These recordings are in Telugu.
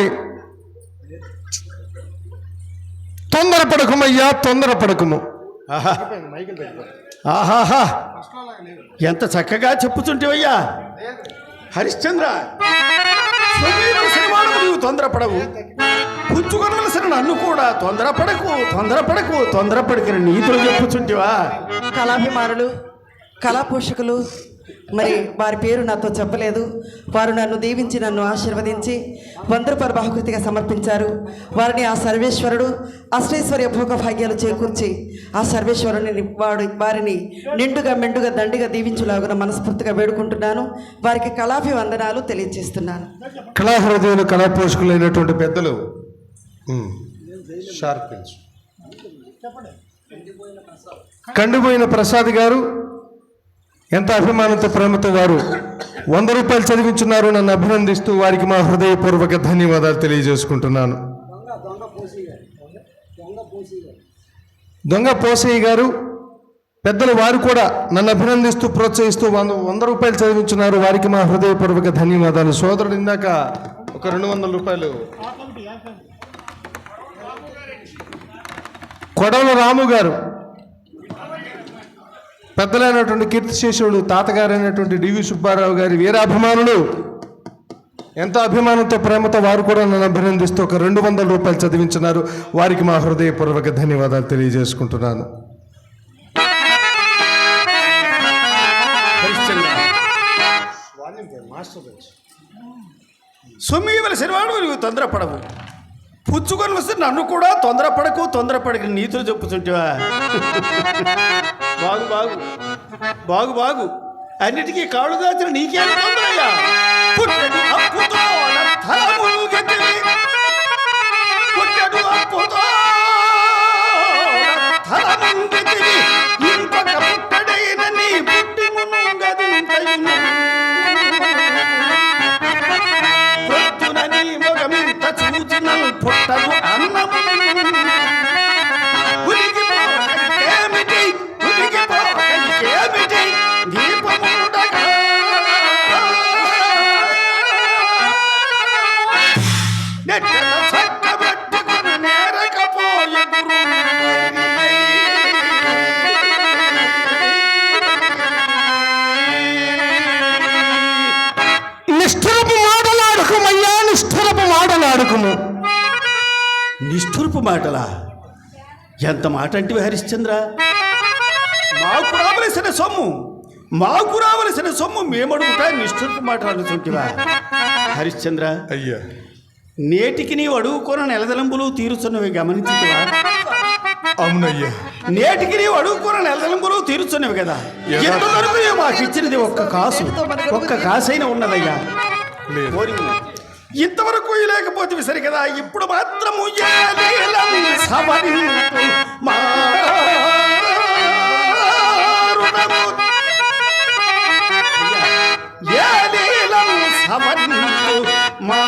ఏడ్చుతని తొందరపడకుమయ్యా తొందరపడకుము. ఆహా. ఆహాహా. ఎంత చక్కగా చెప్పుతుంటేవయ్యా హరిశ్చంద్ర శ్రీవాడు నీవు తొందరపడవు. పుచ్చుకొనవలసిన నన్ను కూడా తొందరపడకు తొందరపడకు తొందరపడకని నీతులు చెప్పుచుంటివా. కళాభిమానులు కళా పోషకులు మరి వారి పేరు నాతో చెప్పలేదు. వారు నన్ను దీవించి నన్ను ఆశీర్వదించి వంద రూపాయల బహుకృతిగా సమర్పించారు. వారిని ఆ సర్వేశ్వరుడు అష్టైశ్వర్య భోగ భాగ్యాలు చేకూర్చి ఆ సర్వేశ్వరుని వాడు వారిని నిండుగా మెండుగా దండిగా దీవించులాగున మనస్ఫూర్తిగా వేడుకుంటున్నాను. వారికి కళాభివందనాలు తెలియజేస్తున్నాను. కళాహృదయులు కళాపోషకులైనటువంటి పెద్దలు షార్ప్ కండిపోయిన ప్రసాద్ గారు ఎంత అభిమానంతో ప్రేమతో వారు వంద రూపాయలు చదివించున్నారు నన్ను అభినందిస్తూ వారికి మా హృదయపూర్వక ధన్యవాదాలు తెలియజేసుకుంటున్నాను. దొంగ పోసయ్య గారు పెద్దలు వారు కూడా నన్ను అభినందిస్తూ ప్రోత్సహిస్తూ వంద వంద రూపాయలు చదివించున్నారు. వారికి మా హృదయపూర్వక ధన్యవాదాలు. సోదరుడు ఇందాక ఒక రెండు వందల రూపాయలు. కొడవల రాము గారు పెద్దలైనటువంటి కీర్తిశేషుడు తాతగారైనటువంటి డివి సుబ్బారావు గారి వీరాభిమానులు ఎంతో అభిమానంతో ప్రేమతో వారు కూడా నన్ను అభినందిస్తూ ఒక రెండు వందల రూపాయలు చదివించున్నారు. వారికి మా హృదయపూర్వక ధన్యవాదాలు తెలియజేసుకుంటున్నాను. హరిశ్చంద్ర సొమ్మి నువ్వు తొందరపడవు. పుచ్చుకొని వస్తే నన్ను కూడా తొందరపడకు తొందరపడకు నీతులు చెప్పుతుంటివా బాగు బాగు. బాగు బాగు. అన్నిటికీ కాళ్ళు దాచిన నీకే తొందరయ్యా. పుట్టెడు అప్పుతో తలములు గెంటివి. పుట్టెడు అప్పుతో తలములు ఇంకొక పుట్టడైన నీ పుట్టి ప్రొద్దున నీ మొగమింత చూచిన నిష్ఠురపు మాటలా? ఎంత మాట అంటే హరిశ్చంద్ర మాకు రావలసిన సొమ్ము మాకు రావలసిన సొమ్ము మేమడుగుతా నిష్ఠురపు మాట అనుకుంటివా హరిశ్చంద్ర అయ్యా. నేటికి నీవు అడుగుకోన నెలదలంబులు తీరుచున్నవి గమనించుటివా? అవునయ్యా. నేటికి నీవు అడుగుకోన నెలదలంబులు తీరుచున్నవి కదా? ఎంతవరకు మాకు ఇచ్చినది ఒక్క కాసు ఒక్క కాసైన ఉన్నదయ్యా? లేదు. ఇంతవరకు లేకపోతే సరి కదా ఇప్పుడు మాత్రము మా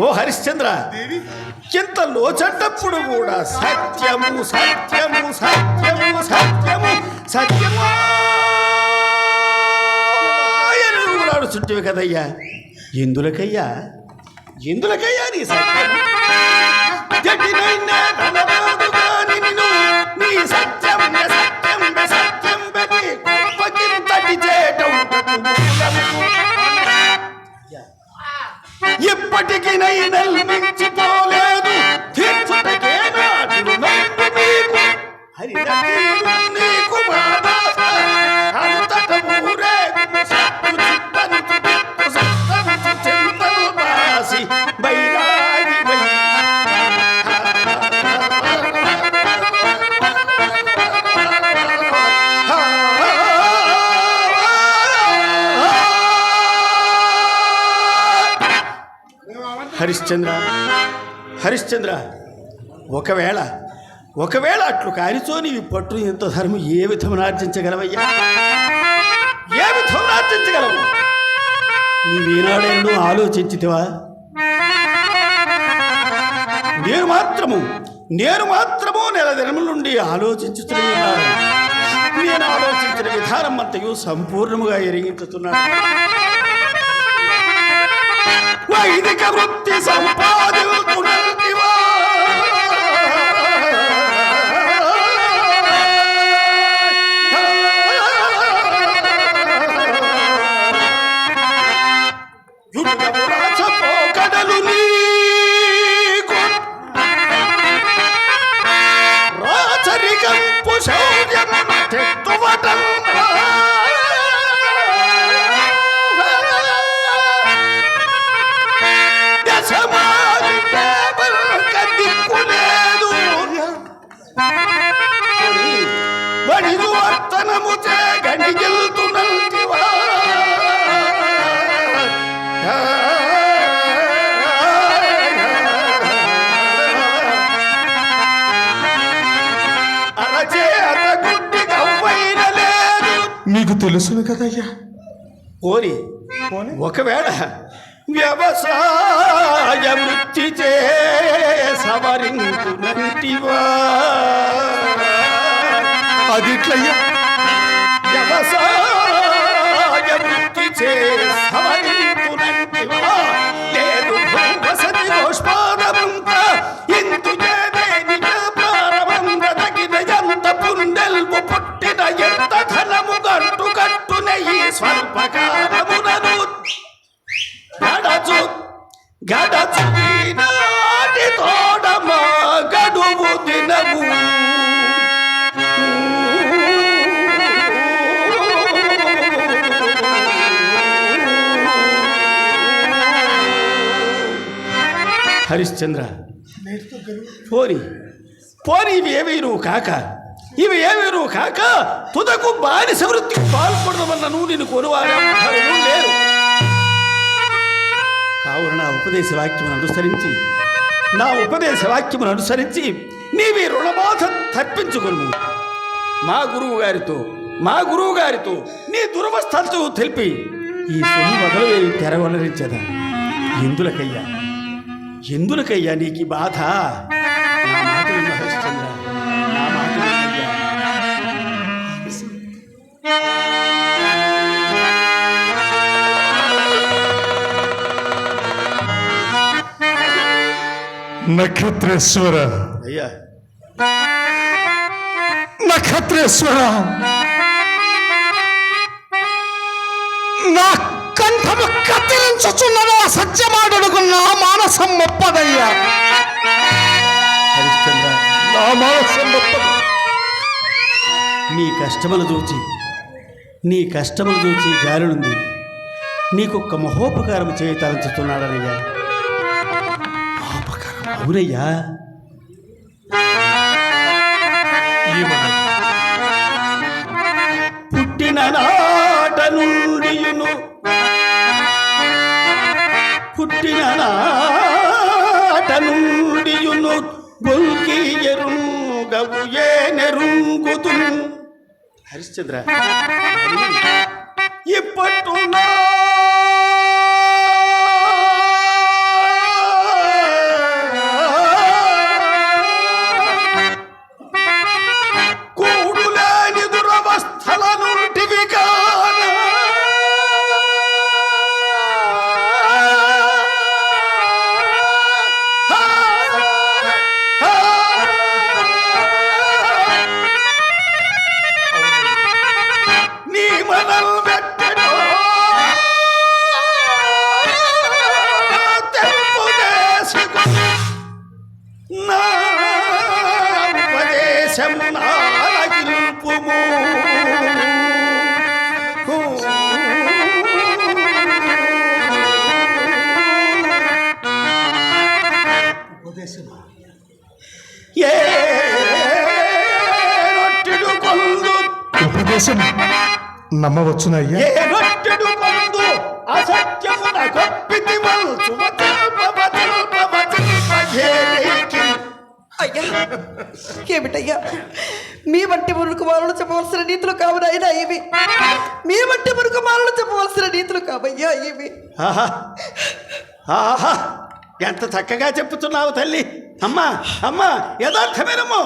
ఓ హరిశ్చంద్ర ఇంత లోచట్టప్పుడు కూడా సత్యము సత్యము సత్యము సత్యము సత్యము. చుట్టివి కదయ్యా. ఎందులకయ్యా? ఎందులకయ్యా నీ నిన్ను నీ సత్యం సత్యం సత్యం బె నీ గొప్పకింతటి చేటవుటకు ఇప్పటికి నైనల్ మించిపోలేదు తీర్చుటకే నాటి మీకు హరిరతీరు హరిశ్చంద్ర. హరిశ్చంద్ర ఒకవేళ ఒకవేళ అట్లు కానిచో నీవి పట్టు ఇంత ధర్మం ఏ విధమున ఆర్జించగలవయ్యా? ఏ విధమున ఆర్జించగలవు? నీవేనాడేనో ఆలోచించితివా? నేను మాత్రము నేను మాత్రము నెల దినముల నుండి ఆలోచించుతూనే ఉన్నాను. నేను ఆలోచించిన విధానం అంతయు సంపూర్ణముగా ఎరిగించుతున్నాను. వైదిక వృత్తి సంపాదించున్నదివా యుద్ధము రాచపోకడలు నీకు. రాచరికంపు శౌర్యమున మీకు తెలుసును కదయ్యా. పోని ఒకవేళ వ్యవసాయ వృత్తి చే సవరించునంటివా అది వ్యవసాయ వృత్తి చే సవరించునంటివా స్వల్పకాలమునను గడచు గడచు ఈనాటి తోడమా గడువు దినము. హరిశ్చంద్ర పోని పోని ఇవి ఏవి నువ్వు కాక ఇవి ఏమేరు కాక తుదకు బానిస వృత్తికి పాల్పడదమన్న నువ్వు నేను కొనువారెవరూ లేరు. కావున నా ఉపదేశ వాక్యమును అనుసరించి నా ఉపదేశ వాక్యమును అనుసరించి నీవి రుణబాధ తప్పించుకును. మా గురువు గారితో మా గురువు గారితో నీ దురవస్థలతో తెలిపి ఈ సొమ్ము వదలవేయి తెరవలరించదా? ఎందులకయ్యా? ఎందులకయ్యా నీకు బాధ? నా మాట హరిశ్చంద్ర నక్షత్రేశ్వర. అయ్యా. నక్షత్రేశ్వర. నా కంఠము కత్తిరించుచున్నదో సత్యమాటడుకు నా మానసం మొప్పదయ్యా నా మానసం మొప్పదు నీ కష్టములు చూచి నీ కష్టములు చూచి జారునుంది. నీకొక్క మహోపకారం చేయి తలంచుతున్నాడనయ్యా. మహోపకారం అవునయ్యా పుట్టిన నాట నుండియును. పుట్టిన నాట నుండియును. గొల్కి ఎరుంగవు ఏ నెరుంగుతు హరిశ్చంద్ర అయ్యా ఏమిటయ్యా? మీ వంటి మురుకు మాలను చెప్పవలసిన నీతులు కావు నాయనా ఇవి? మీ వంటి మురుకు మాలను చెప్పవలసిన నీతులు కావయ్యా ఇవి? ఎంత చక్కగా చెప్పుతున్నావు తల్లి. అమ్మా అమ్మా యథార్థమేనమ్మో.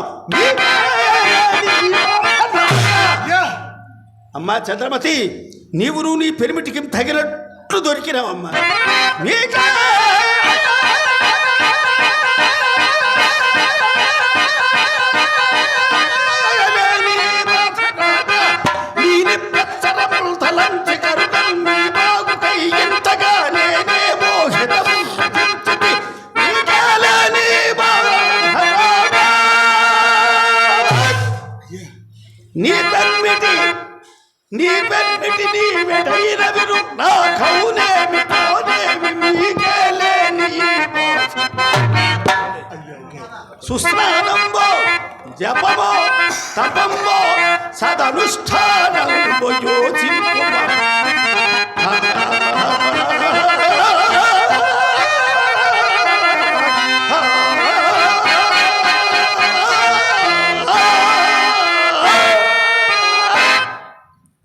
అమ్మా చంద్రమతి నీవు నీ పెరిమిటికి తగినట్లు దొరికినావమ్మా.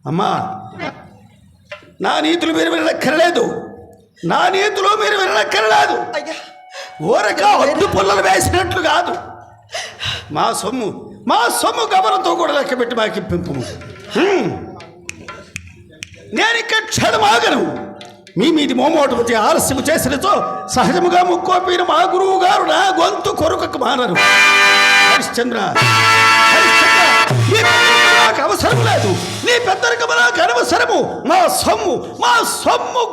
అమ్మా నా నీతులు మీరు వినక్కర్లేదు. నా నీతులు మీరు వినక్కర్లేదు. అయ్యా. ఊరక హద్దు పుల్లలు వేసినట్లు కాదు. మా సొమ్ము మా సొమ్ము గమనంతో కూడా లెక్క పెట్టి మాకు ఇప్పింపు. నేను ఇక్కడ క్షణమాగను మీ మీది మోమోటపతి ఆలస్యం చేసినతో సహజముగా ముక్కోపిన మా గురువు గారు నా గొంతు కొరుకకు మానరు. హరిశ్చంద్ర హరిశ్చంద్ర నాకు అవసరం లేదు. నీ పెద్దరికము నాకు అనవసరము. మా సొమ్ము మా సొమ్ము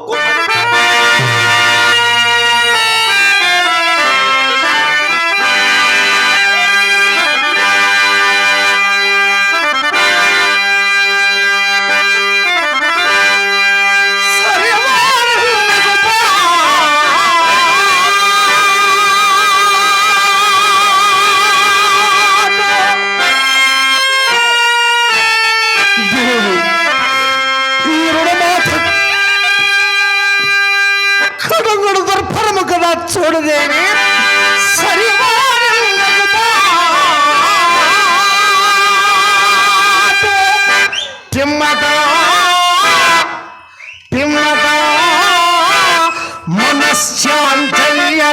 పిమ్మట పిమ్మట మనశ్శాంతయ్య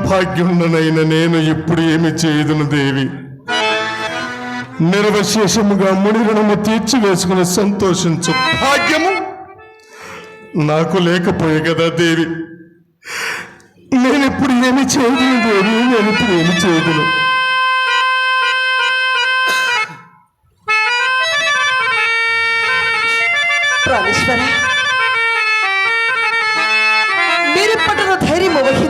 మందభాగ్యుండనైన నేను ఇప్పుడు ఏమి చేయదును దేవి? నిర్వశేషముగా మునిగణము తీర్చివేసుకుని సంతోషించు. భాగ్యము నాకు లేకపోయే కదా దేవి? నేనిప్పుడు ఏమి చేయదును దేవి నేనిప్పుడు ఏమి చేయదును ధైర్యం వహించి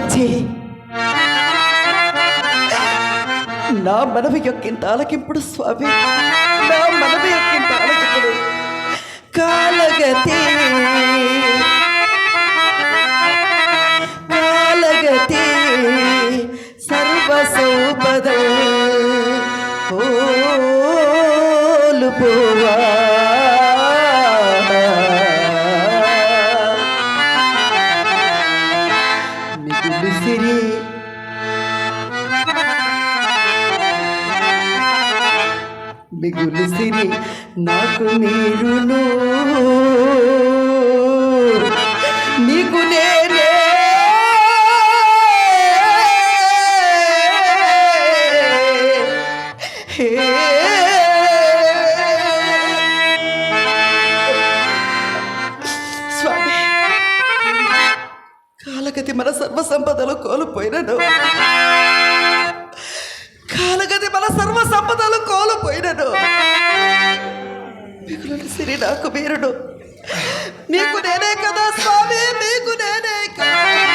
నా మనవి యొక్కింత ఆలకింపుడు స్వామి. నా మనవి యొక్కింత ఆలకింపుడు కాలగతి. కాలగతి మిగులు సిరి నాకు నీరును